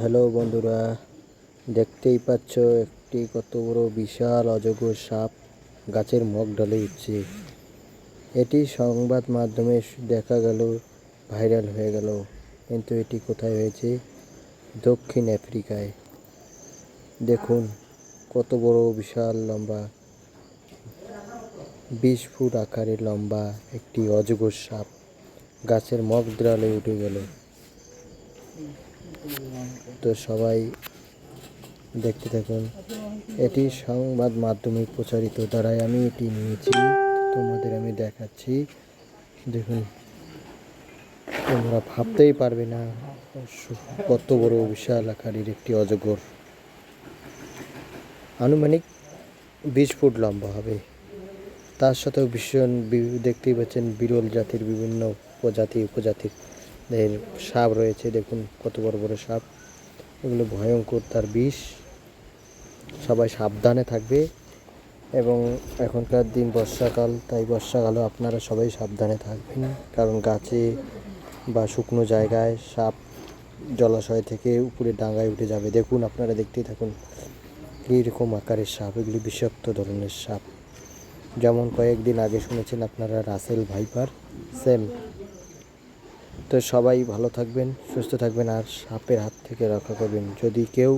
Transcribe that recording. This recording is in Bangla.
হ্যালো বন্ধুরা, দেখতেই পাচ্ছ একটি কত বড় বিশাল অজগর সাপ গাছের মগ ঢালে উঠছে এটি সংবাদ মাধ্যমে দেখা গেল, ভাইরাল হয়ে গেল। কিন্তু এটি কোথায় হয়েছে? দক্ষিণ আফ্রিকায়। দেখুন, কত বড় বিশাল লম্বা, বিশ ফুট আকারের লম্বা একটি অজগর সাপ গাছের মগ ডালে উঠে গেল। তো সবাই দেখতে থাকুন। এটি সংবাদ মাধ্যমে প্রচারিত দ্বারাই আমি এটি নিয়েছি। তোমাদের আমি দেখাচ্ছি। দেখুন, তোমরা ভাবতেই পারবে না কত বড় বিশাল আকারের একটি অজগর। আনুমানিক বিশ ফুট লম্বা হবে। তার সাথেও ভীষণ দেখতেই পাচ্ছেন বিরল জাতির বিভিন্ন প্রজাতি উপজাতির এর সাপ রয়েছে, দেখুন কত বড় বড় সাপ। এগুলো ভয়ঙ্কর, তার বিষ। সবাই সাবধানে থাকবে। এবং এখনকার দিন বর্ষাকাল, তাই বর্ষাকালও আপনারা সবাই সাবধানে থাকবেন। কারণ গাছে বা শুকনো জায়গায় সাপ জলাশয় থেকে উপরে ডাঙায় উঠে যাবে। দেখুন, আপনারা দেখতেই থাকুন কীরকম আকারের সাপ, এগুলি বিষাক্ত ধরনের সাপ। যেমন কয়েকদিন আগে শুনেছেন আপনারা রাসেল ভাইপার, সেম। তো সবাই ভালো থাকবেন সুস্থ থাকবেন আর সাপের হাত থেকে রক্ষা করবেন। যদি কেউ